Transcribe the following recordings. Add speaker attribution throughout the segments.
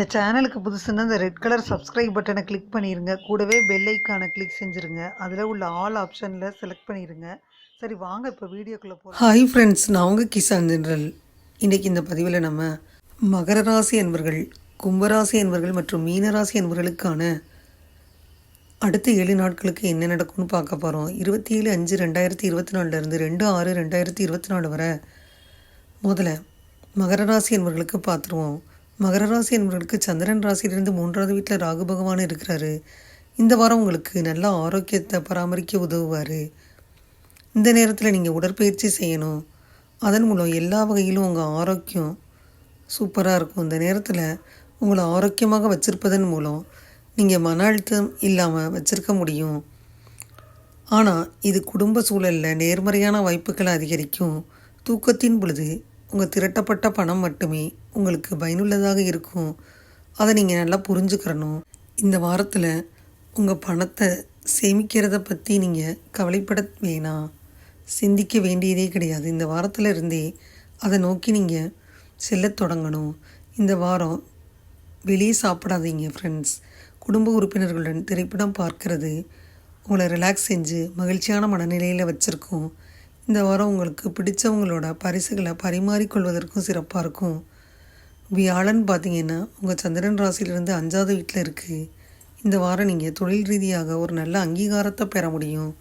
Speaker 1: இந்த சேனலுக்கு புதுசுன்னா இந்த ரெட் கலர் சப்ஸ்கிரைப் பட்டனை கிளிக் பண்ணிடுங்க கூடவே பெல் ஐக்கானை கிளிக் செஞ்சுருங்க. அதில் உள்ள ஆல் ஆப்ஷனில் செலக்ட் பண்ணிடுங்க சரி வாங்க இப்போ வீடியோக்குள்ளே போகலாம் ஹாய் ஃப்ரெண்ட்ஸ் நான் உங்கள் கிசான் ஜென்ரல். இன்றைக்கி இந்த பதிவில் நம்ம மகர ராசி என்பர்கள் கும்பராசி என்பர்கள் மற்றும் மீனராசி என்பர்களுக்கான அடுத்த ஏழு நாட்களுக்கு என்ன நடக்கும்னு பார்க்க போகிறோம் இருபத்தி ஏழு அஞ்சு ரெண்டாயிரத்தி இருபத்தி நாலுலேருந்து ரெண்டு ஆறு ரெண்டாயிரத்தி இருபத்தி நாலு வரை முதல்ல மகர ராசி என்பர்களுக்கு பார்த்துருவோம். மகர ராசி என்பவர்களுக்கு சந்திரன் ராசியிலிருந்து மூன்றாவது வீட்டில் ராகு பகவான் இருக்கிறாரு. இந்த வாரம் உங்களுக்கு நல்ல ஆரோக்கியத்தை பராமரிக்க உதவுவார். இந்த நேரத்தில் நீங்கள் உடற்பயிற்சி செய்யணும். அதன் மூலம் எல்லா வகையிலும் உங்கள் ஆரோக்கியம் சூப்பராக இருக்கும். இந்த நேரத்தில் உங்களை ஆரோக்கியமாக வச்சிருப்பதன் மூலம் நீங்கள் மன அழுத்தம் இல்லாமல் வச்சிருக்க முடியும். ஆனால் இது குடும்ப சூழலில் நேர்மறையான வாய்ப்புகளை அதிகரிக்கும். தூக்கத்தின் பொழுது உங்கள் திரட்டப்பட்ட பணம் மட்டுமே உங்களுக்கு பயனுள்ளதாக இருக்கும். அதை நீங்கள் நல்லா புரிஞ்சுக்கிறணும். இந்த வாரத்தில் உங்கள் பணத்தை சேமிக்கிறத பற்றி நீங்கள் கவலைப்பட வேணாம் சிந்திக்க வேண்டியதே கிடையாது. இந்த வாரத்தில் இருந்தே அதை நோக்கி நீங்கள் செல்ல தொடங்கணும். இந்த வாரம் வெளியே சாப்பிடாதீங்க ஃப்ரெண்ட்ஸ் குடும்ப உறுப்பினர்களுடன் திரைப்படம் பார்க்கறது உங்களை ரிலாக்ஸ் செஞ்சு மகிழ்ச்சியான மனநிலையில் வச்சுருக்கோம். இந்த வாரம் உங்களுக்கு பிடிச்சவங்களோட பரிசுகளை பரிமாறிக்கொள்வதற்கும் சிறப்பாக இருக்கும். வியாழன் பார்த்தீங்கன்னா உங்கள் சந்திரன் ராசியிலிருந்து அஞ்சாவது வீட்டில் இருக்குது இந்த வாரம் நீங்கள் தொழில் ரீதியாக ஒரு நல்ல அங்கீகாரத்தை பெற முடியும்.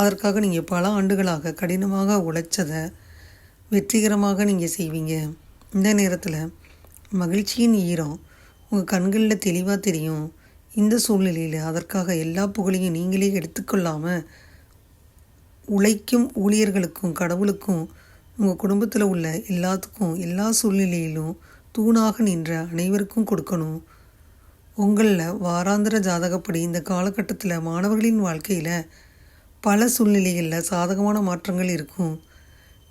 Speaker 1: அதற்காக நீங்கள் பல ஆண்டுகளாக கடினமாக உழைச்சதை வெற்றிகரமாக நீங்கள் செய்வீங்க. இந்த நேரத்தில் மகிழ்ச்சியின் ஈரம் உங்கள் கண்களில் தெளிவாக தெரியும். இந்த சூழ்நிலையில் அதற்காக எல்லா புகழையும் நீங்களே எடுத்துக்கொள்ளாமல் உழைக்கும் ஊழியர்களுக்கும் கடவுளுக்கும் உங்கள் குடும்பத்தில் உள்ள எல்லாத்துக்கும் எல்லா சூழ்நிலையிலும் தூணாக நின்ற அனைவருக்கும் கொடுக்கணும். உங்களில் வாராந்திர ஜாதகப்படி இந்த காலகட்டத்தில் மாணவர்களின் வாழ்க்கையில் பல சூழ்நிலைகளில் சாதகமான மாற்றங்கள் இருக்கும்.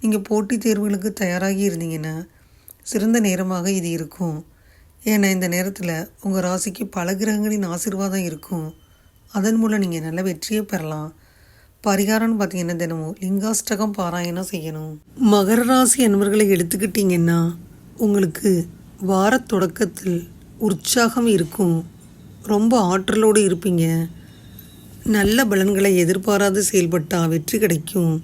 Speaker 1: நீங்கள் போட்டித் தேர்வுகளுக்கு தயாராகி இருந்தீங்கன்னா சிறந்த நேரமாக இது இருக்கும். ஏன்னா இந்த நேரத்தில் உங்கள் ராசிக்கு பல கிரகங்களின் ஆசீர்வாதம் இருக்கும். அதன் மூலம் நீங்கள் நல்ல வெற்றியை பெறலாம். பரிகாரம்னு பார்த்தீங்கன்னா தினமும் லிங்காஷ்டகம் பாராயணம் செய்யணும். மகர ராசி அன்பர்களை எடுத்துக்கிட்டிங்கன்னா உங்களுக்கு வார தொடக்கத்தில் உற்சாகம் இருக்கும். ரொம்ப ஆற்றலோடு இருப்பீங்க. நல்ல பலன்களை எதிர்பாராது செயல்பட்டால் வெற்றி கிடைக்கும்.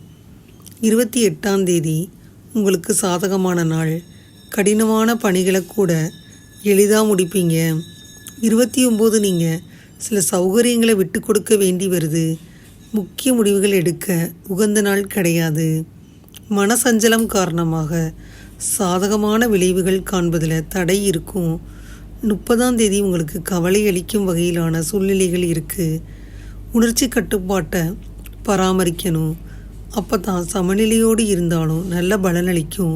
Speaker 1: இருபத்தி எட்டாம் தேதி உங்களுக்கு சாதகமான நாள். கடினமான பணிகளை கூட எளிதாக முடிப்பீங்க. இருபத்தி ஒம்பது நீங்கள் சில சௌகரியங்களை விட்டு கொடுக்க வேண்டி வருது. முக்கிய முடிவுகள் எடுக்க உகந்த நாள் கிடையாது. மனசஞ்சலம் காரணமாக சாதகமான விளைவுகள் காண்பதில் தடை இருக்கும். முப்பதாம் தேதி உங்களுக்கு கவலை அளிக்கும் வகையிலான சூழ்நிலைகள் இருக்குது உணர்ச்சி கட்டுப்பாட்டை பராமரிக்கணும். அப்போ தான் சமநிலையோடு இருந்தாலும் நல்ல பலனளிக்கும்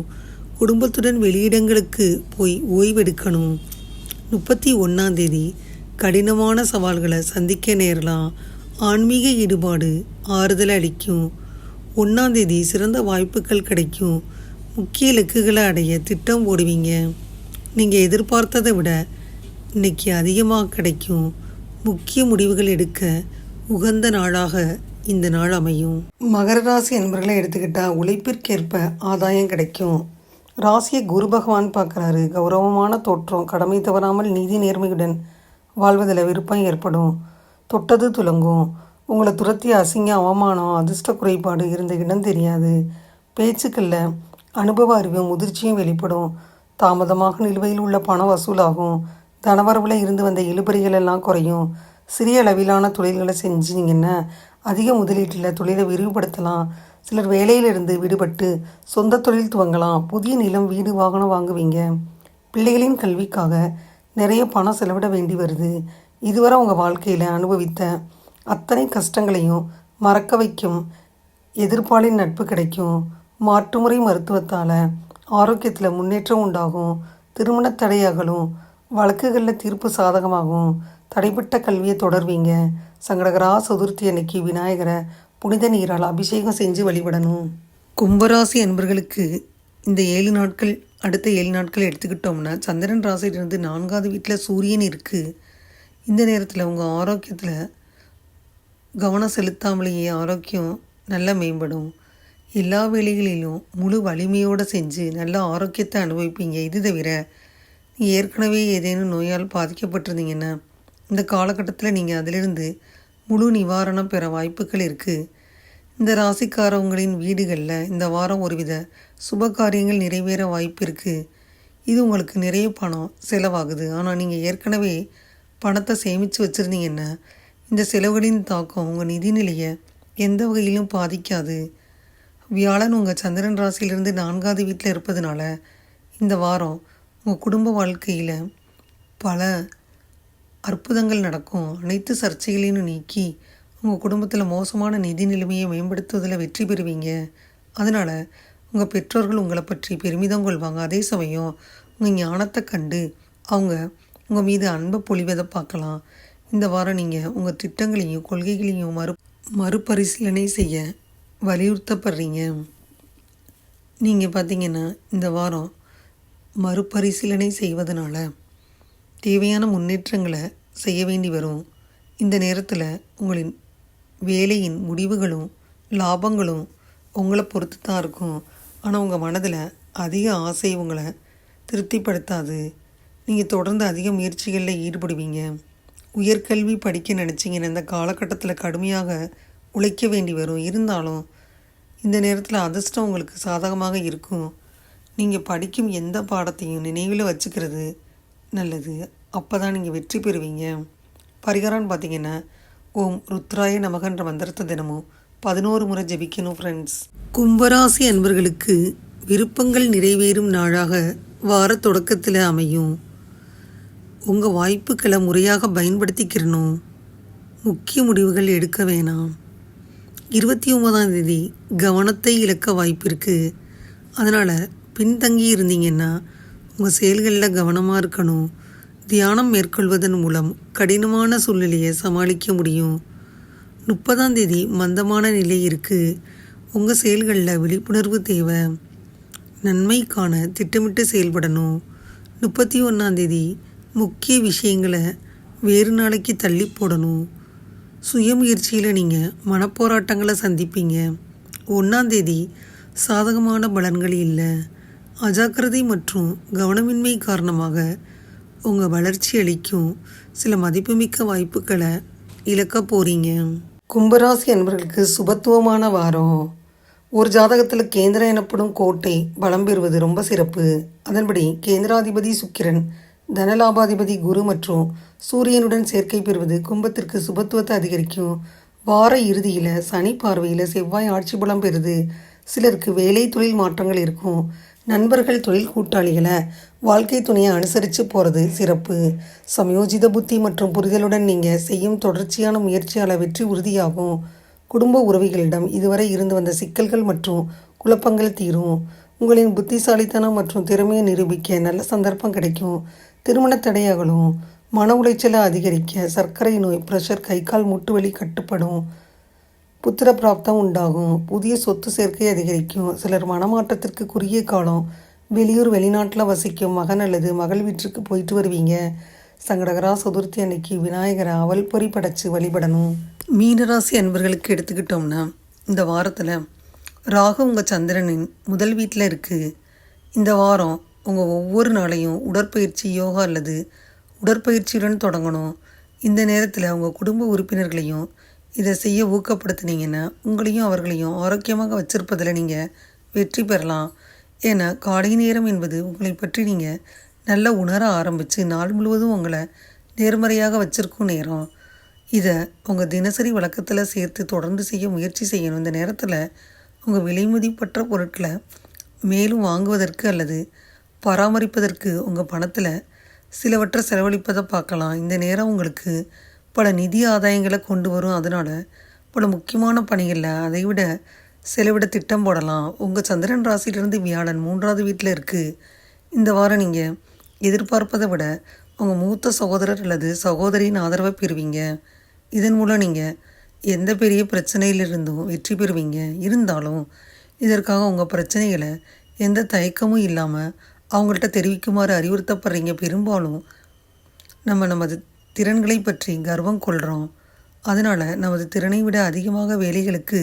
Speaker 1: குடும்பத்துடன் வெளியிடங்களுக்கு போய் ஓய்வெடுக்கணும் முப்பத்தி ஒன்றாம் தேதி கடினமான சவால்களை சந்திக்க நேரலாம். ஆன்மீக ஈடுபாடு ஆறுதல் அளிக்கும் ஒன்றாம் தேதி சிறந்த வாய்ப்புகள் கிடைக்கும். முக்கிய இலக்குகளை அடைய திட்டம் போடுவீங்க. நீங்கள் எதிர்பார்த்ததை விட இன்னைக்கு அதிகமாக கிடைக்கும். முக்கிய முடிவுகள் எடுக்க உகந்த நாளாக இந்த நாள் அமையும். மகர ராசி என்பர்களை எடுத்துக்கிட்டால் உழைப்பிற்கேற்ப ஆதாயம் கிடைக்கும். ராசியை குரு பகவான் பார்க்குறாரு. கௌரவமான தோற்றம் கடமை தவறாமல் நீதி நேர்மையுடன் வாழ்வதில் விருப்பம் ஏற்படும். தொட்டது துலங்கும். உங்களை துரத்தி அசிங்க அவமானம் அதிர்ஷ்ட குறைபாடு இருந்த இடம் தெரியாது. பேச்சுக்களில் அனுபவ அறிவும் முதிர்ச்சியும் வெளிப்படும். தாமதமாக நிலுவையில் உள்ள பணம் வசூலாகும். தனவரவில் இருந்து வந்த இழுபறிகள் எல்லாம் குறையும். சிறிய அளவிலான தொழில்களை செஞ்சீங்கன்னா அதிக முதலீட்டில் தொழிலை விரிவுபடுத்தலாம். சிலர் வேலையிலிருந்து விடுபட்டு சொந்த தொழில் துவங்கலாம். புதிய நிலம் வீடு வாகனம் வாங்குவீங்க. பிள்ளைகளின் கல்விக்காக நிறைய பணம் செலவிட வேண்டி வருது. இதுவரை உங்கள் வாழ்க்கையில் அனுபவித்த அத்தனை கஷ்டங்களையும் மறக்க வைக்கும் எதிர்ப்பாளின் நட்பு கிடைக்கும். மாற்றுமுறை மருத்துவத்தால் ஆரோக்கியத்தில் முன்னேற்றம் உண்டாகும். திருமண தடையாகலும் வழக்குகளில் தீர்ப்பு சாதகமாகும். தடைப்பட்ட கல்வியை தொடர்வீங்க. சங்கடகரா சதுர்த்தி அன்னைக்கு விநாயகரை புனித நீரால் அபிஷேகம் செஞ்சு வழிபடணும். கும்பராசி அன்பர்களுக்கு இந்த ஏழு நாட்கள் அடுத்த ஏழு நாட்கள் எடுத்துக்கிட்டோம்னா சந்திரன் ராசியிலிருந்து நான்காவது வீட்டில் சூரியன் இருக்குது இந்த நேரத்தில் உங்கள் ஆரோக்கியத்தில் கவனம் செலுத்தாமலேயே ஆரோக்கியம் நல்லா மேம்படும். எல்லா வேலைகளிலும் முழு வலிமையோடு செஞ்சு நல்ல ஆரோக்கியத்தை அனுபவிப்பீங்க. இது தவிர நீங்கள் ஏற்கனவே ஏதேனும் நோயால் பாதிக்கப்பட்டிருந்தீங்கன்னா இந்த காலகட்டத்தில் நீங்கள் அதிலிருந்து முழு நிவாரணம் பெற வாய்ப்புகள் இருக்குது இந்த ராசிக்காரவங்களின் வீடுகளில் இந்த வாரம் ஒருவித சுப காரியங்கள் நிறைவேற வாய்ப்பு இருக்குது இது உங்களுக்கு நிறைய பணம் செலவாகுது. ஆனால் நீங்கள் ஏற்கனவே பணத்தை சேமித்து வச்சுருந்தீங்கன்னா இந்த செலவுகளின் தாக்கம் உங்கள் நிதிநிலையை எந்த வகையிலும் பாதிக்காது. வியாழன் உங்கள் சந்திரன் ராசியிலிருந்து நான்காவது வீட்டில் இருப்பதுனால இந்த வாரம் உங்கள் குடும்ப வாழ்க்கையில் பல அற்புதங்கள் நடக்கும். அனைத்து சர்ச்சைகளையும் நீக்கி உங்கள் குடும்பத்தில் மோசமான நிதி நிலைமையை மேம்படுத்துவதில் வெற்றி பெறுவீங்க. அதனால் உங்கள் பெற்றோர்கள் உங்களை பற்றி பெருமிதம் கொள்வாங்க. அதே சமயம் உங்கள் ஞானத்தை கண்டு அவங்க உங்கள் மீது அன்பை பொழிவதை பார்க்கலாம். இந்த வாரம் நீங்கள் உங்கள் திட்டங்களையும் கொள்கைகளையும் மறு மறுபரிசீலனை செய்ய வலியுறுத்தப்படுறீங்க. நீங்கள் பார்த்தீங்கன்னா இந்த வாரம் மறுபரிசீலனை செய்வதனால தேவையான முன்னேற்றங்களை செய்ய வேண்டி வரும். இந்த நேரத்தில் உங்களின் வேலையின் முடிவுகளும் லாபங்களும் உங்களை பொறுத்து தான் இருக்கும். ஆனால் உங்கள் மனதில் அதிக ஆசை உங்களை திருப்திப்படுத்தாது. நீங்கள் தொடர்ந்து அதிக முயற்சிகளில் ஈடுபடுவீங்க. உயர்கல்வி படிக்க நினச்சிங்கன்னா இந்த காலகட்டத்தில் கடுமையாக உழைக்க வேண்டி வரும். இருந்தாலும் இந்த நேரத்தில் அதிர்ஷ்டம் உங்களுக்கு சாதகமாக இருக்கும். நீங்கள் படிக்கும் எந்த பாடத்தையும் நினைவில் வச்சுக்கிறது நல்லது. அப்போ தான் நீங்கள் வெற்றி பெறுவீங்க. பரிகாரம்னு பார்த்தீங்கன்னா ஓம் ருத்ராய நமகன்ற மந்திரத்தை தினமும் பதினோரு முறை ஜெபிக்கணும் ஃப்ரெண்ட்ஸ் கும்பராசி அன்பர்களுக்கு விருப்பங்கள் நிறைவேறும் நாளாக வார தொடக்கத்தில் அமையும் உங்கள் வாய்ப்புகளை முறையாக பயன்படுத்திக்கிறணும் முக்கிய முடிவுகள் எடுக்க வேணாம். இருபத்தி ஒன்பதாம் தேதி கவனத்தை இழக்க வாய்ப்பு இருக்குது அதனால் பின்தங்கி இருந்தீங்கன்னா உங்கள் செயல்களில் கவனமாக இருக்கணும். தியானம் மேற்கொள்வதன் மூலம் கடினமான சூழ்நிலையை சமாளிக்க முடியும். முப்பதாம் தேதி மந்தமான நிலை இருக்குது உங்கள் செயல்களில் விழிப்புணர்வு தேவை. நன்மைக்கான திட்டமிட்டு செயல்படணும். முப்பத்தி ஒன்றாந்தேதி முக்கிய விஷயங்களை வேறு நாளைக்கு தள்ளி போடணும். சுயமுயற்சியில் நீங்கள் மனப்போராட்டங்களை சந்திப்பீங்க. ஒன்றாந்தேதி சாதகமான பலன்கள் இல்லை. அஜாக்கிரதை மற்றும் கவனமின்மை காரணமாக உங்கள் வளர்ச்சி அளிக்கும் சில மதிப்புமிக்க வாய்ப்புகளை இழக்க போகிறீங்க கும்பராசி அன்பர்களுக்கு சுபத்துவமான வாரம். ஒரு ஜாதகத்தில் கேந்திரம் எனப்படும் கோட்டை பலம் பெறுவது ரொம்ப சிறப்பு. அதன்படி கேந்திராதிபதி சுக்கிரன் தனலாபாதிபதி குரு மற்றும் சூரியனுடன் சேர்க்கை பெறுவது கும்பத்திற்கு சுபத்துவத்தை அதிகரிக்கும். வார இறுதியில் சனி பார்வையில் செவ்வாய் ஆட்சி பலம் பெறுது. சிலருக்கு வேலை தொழில் மாற்றங்கள் இருக்கும். நண்பர்கள் தொழில் கூட்டாளிகளை வாழ்க்கை துணையை அனுசரித்து போகிறது சிறப்பு. சமயோஜித புத்தி மற்றும் புரிதலுடன் நீங்கள் செய்யும் தொடர்ச்சியான முயற்சியால் வெற்றி உறுதியாகும். குடும்ப உறவிகளிடம் இதுவரை இருந்து வந்த சிக்கல்கள் மற்றும் குழப்பங்கள் தீரும். உங்களின் புத்திசாலித்தனம் மற்றும் திறமையை நிரூபிக்க நல்ல சந்தர்ப்பம் கிடைக்கும். திருமண தடையாகலும் மன உளைச்சலை அதிகரிக்க சர்க்கரை நோய் ப்ரெஷர் கை கால் முட்டு வலி கட்டுப்படும் புத்திர பிராப்தம் உண்டாகும். புதிய சொத்து சேர்க்கை அதிகரிக்கும். சிலர் மனமாற்றத்திற்கு குறுகிய காலம் வெளியூர் வெளிநாட்டில் வசிக்கும் மகன் அல்லது மகள் வீட்டுக்கு போயிட்டு வருவீங்க. சங்கடகரா சதுர்த்தி அன்னைக்கு விநாயகரை அவல் பொறி படைச்சு வழிபடணும். மீனராசி அன்பர்களுக்கு எடுத்துக்கிட்டோம்னா இந்த வாரத்தில் ராகு உங்கள் சந்திரனின் முதல் வீட்டில் இருக்குது இந்த வாரம் உங்கள் ஒவ்வொரு நாளையும் உடற்பயிற்சி யோகா அல்லது உடற்பயிற்சியுடன் தொடங்கணும். இந்த நேரத்தில் உங்கள் குடும்ப உறுப்பினர்களையும் இதை செய்ய ஊக்கப்படுத்துனீங்கன்னா உங்களையும் அவர்களையும் ஆரோக்கியமாக வச்சிருப்பதில் நீங்கள் வெற்றி பெறலாம். ஏன்னா காலை நேரம் என்பது உங்களை பற்றி நீங்கள் நல்லா உணர ஆரம்பித்து நாள் முழுவதும் உங்களை நேர்மறையாக வச்சிருக்கும் நேரம். இதை உங்கள் தினசரி வழக்கத்தில் சேர்த்து தொடர்ந்து செய்ய முயற்சி செய்யணும். இந்த நேரத்தில் உங்கள் விலைமதிப்பற்ற பொருட்களை மேலும் வாங்குவதற்கு அல்லது பராமரிப்பதற்கு உங்கள் பணத்தில் சிலவற்றை செலவழிப்பதை பார்க்கலாம். இந்த நேரம் உங்களுக்கு பல நிதி ஆதாயங்களை கொண்டு வரும். அதனால் பல முக்கியமான பணிகளில் அதை விட செலவிட திட்டம் போடலாம். உங்கள் சந்திரன் ராசியிலிருந்து வியாழன் மூன்றாவது வீட்டில் இருக்குது இந்த வாரம் நீங்கள் எதிர்பார்ப்பதை விட உங்கள் மூத்த சகோதரர் அல்லது சகோதரியின் ஆதரவை பெறுவீங்க. இதன் மூலம் நீங்கள் எந்த பெரிய பிரச்சனையிலிருந்தும் வெற்றி பெறுவீங்க. இருந்தாலும் இதற்காக உங்கள் பிரச்சனைகளை எந்த தயக்கமும் இல்லாமல் அவங்கள்ட்ட தெரிவிக்குமாறு அறிவுறுத்தப்படுறீங்க. பெரும்பாலும் நம்ம நமது திறன்களை பற்றி கர்வம் கொள்கிறோம் அதனால் நமது திறனை விட அதிகமாக வேலைகளுக்கு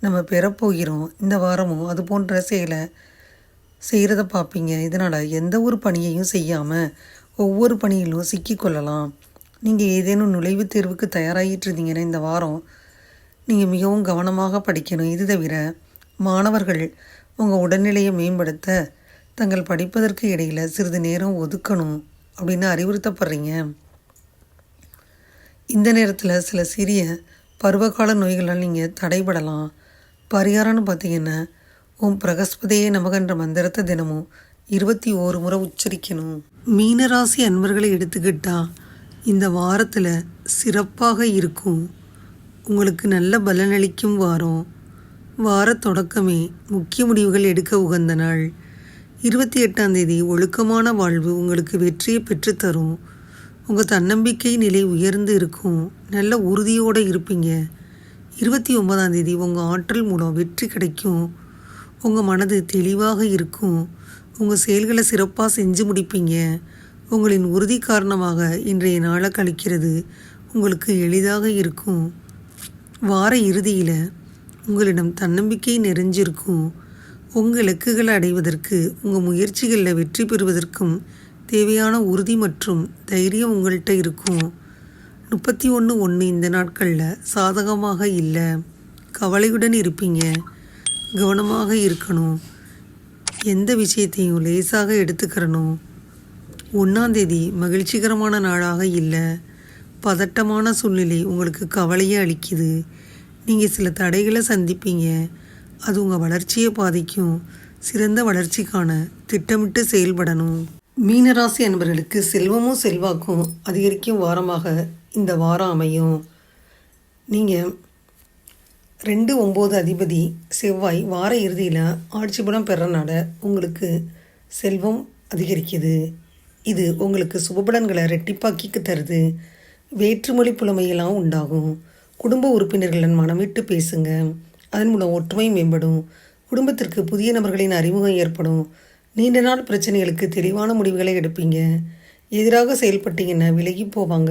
Speaker 1: நம்ம பெறப்போகிறோம். இந்த வாரமும் அது போன்ற செயலை செய்கிறத பார்ப்பீங்க. இதனால் எந்த ஒரு பணியையும் செய்யாமல் ஒவ்வொரு பணியிலும் சிக்கிக்கொள்ளலாம் நீங்கள் ஏதேனும் நுழைவுத் தேர்வுக்கு தயாராகிட்டு இருந்தீங்கன்னா இந்த வாரம் நீங்கள் மிகவும் கவனமாக படிக்கணும். இது தவிர மாணவர்கள் உங்கள் உடல்நிலையை மேம்படுத்த தங்கள் படிப்பதற்கு இடையில் சிறிது நேரம் ஒதுக்கணும் அப்படின்னு அறிவுறுத்தப்படுறீங்க. இந்த நேரத்தில் சில சிறிய பருவகால நோய்களால் நீங்கள் தடைபடலாம். பரிகாரம்னு பார்த்தீங்கன்னா ஓம் பிரகஸ்பதியே நமகன்ற மந்திரத்தை தினமும் இருபத்தி ஓரு முறை உச்சரிக்கணும். மீனராசி அன்பர்களை எடுத்துக்கிட்டால் இந்த வாரத்தில் சிறப்பாக இருக்கும். உங்களுக்கு நல்ல பலனளிக்கும் வாரம். வார தொடக்கமே முக்கிய முடிவுகள் எடுக்க உகந்த நாள். இருபத்தி எட்டாம் தேதி ஒழுக்கமான வாழ்வு உங்களுக்கு வெற்றியை பெற்றுத்தரும். உங்கள் தன்னம்பிக்கை நிலை உயர்ந்து இருக்கும். நல்ல உறுதியோடு இருப்பீங்க. இருபத்தி ஒன்பதாம் தேதி உங்கள் ஆற்றல் மூலம் வெற்றி கிடைக்கும். உங்கள் மனது தெளிவாக இருக்கும். உங்கள் செயல்களை சிறப்பாக செஞ்சு முடிப்பீங்க. உங்களின் உறுதி காரணமாக இன்றைய நாளை கழிக்கிறது உங்களுக்கு எளிதாக இருக்கும். வார இறுதியில் உங்களிடம் தன்னம்பிக்கை நிறைஞ்சிருக்கும். உங்கள் இலக்குகளை அடைவதற்கு உங்கள் முயற்சிகளில் வெற்றி பெறுவதற்கும் தேவையான உறுதி மற்றும் தைரியம் உங்கள்கிட்ட இருக்கும். முப்பத்தி ஒன்று ஒன்று இந்த நாட்களில் சாதகமாக இல்லை. கவலையுடன் இருப்பீங்க. கவனமாக இருக்கணும். எந்த விஷயத்தையும் லேசாக எடுத்துக்கிறணும். ஒன்றாந்தேதி மகிழ்ச்சிகரமான நாளாக இல்லை. பதட்டமான சூழ்நிலை உங்களுக்கு கவலையை அளிக்குது. நீங்கள் சில தடைகளை சந்திப்பீங்க. அது உங்கள் வளர்ச்சியை பாதிக்கும். சிறந்த வளர்ச்சிக்கான திட்டமிட்டு செயல்படணும். மீனராசி அன்பர்களுக்கு செல்வமும் செல்வாக்கும் அதிகரிக்கும் வாரமாக இந்த வாரம் அமையும். நீங்கள் ரெண்டு ஒம்பது அதிபதி செவ்வாய் வார இறுதியில் ஆட்சி பலம் பெறனால உங்களுக்கு செல்வம் அதிகரிக்குது. இது உங்களுக்கு சுபபலன்களை ரெட்டிப்பாக்கிக்கு தருது. வேற்றுமொழி புலமையெல்லாம் உண்டாகும். குடும்ப உறுப்பினர்களின் மனம் விட்டு பேசுங்க. அதன் மூலம் ஒற்றுமை மேம்படும். குடும்பத்திற்கு புதிய நபர்களின் அறிமுகம் ஏற்படும். நீண்ட நாள் பிரச்சனைகளுக்கு தெளிவான முடிவுகளை எடுப்பீங்க. எதிராக செயல்பட்டீங்கன்னா விலகி போவாங்க.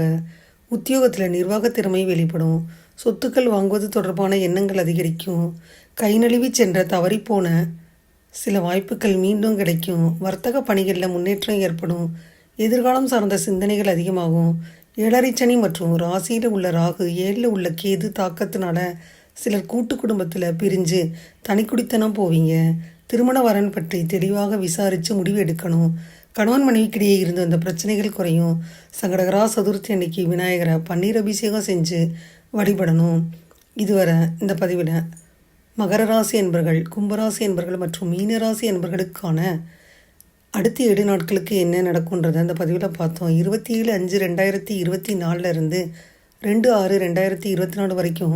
Speaker 1: உத்தியோகத்தில் நிர்வாக திறமை வெளிப்படும். சொத்துக்கள் வாங்குவது தொடர்பான எண்ணங்கள் அதிகரிக்கும். கை நழுவி சென்ற தவறிப்போன சில வாய்ப்புகள் மீண்டும் கிடைக்கும். வர்த்தக பணிகளில் முன்னேற்றம் ஏற்படும். எதிர்காலம் சார்ந்த சிந்தனைகள் அதிகமாகும். ஏழரை சனி மற்றும் ராசியில் உள்ள ராகு ஏழில் உள்ள கேது தாக்கத்தினால சிலர் கூட்டு குடும்பத்தில் பிரிஞ்சு தனிக்குடித்தனம் போவீங்க. திருமண வரன் பற்றி தெளிவாக விசாரித்து முடிவு எடுக்கணும். கணவன் மனைவிக்கிடையே இருந்து வந்த பிரச்சனைகள் குறையும். சங்கடகரா சதுர்த்தி அன்னைக்கு விநாயகரை பன்னீர் அபிஷேகம் செஞ்சு வழிபடணும். இதுவரை இந்த பதிவில் மகர ராசி என்பர்கள் கும்பராசி என்பர்கள் மற்றும் மீனராசி என்பர்களுக்கான அடுத்த ஏழு நாட்களுக்கு என்ன நடக்குன்றதை அந்த பதிவில் பார்த்தோம். இருபத்தி ஏழு அஞ்சு ரெண்டாயிரத்தி இருபத்தி நாலுலேருந்து ரெண்டு ஆறு ரெண்டாயிரத்தி இருபத்தி நாலு வரைக்கும்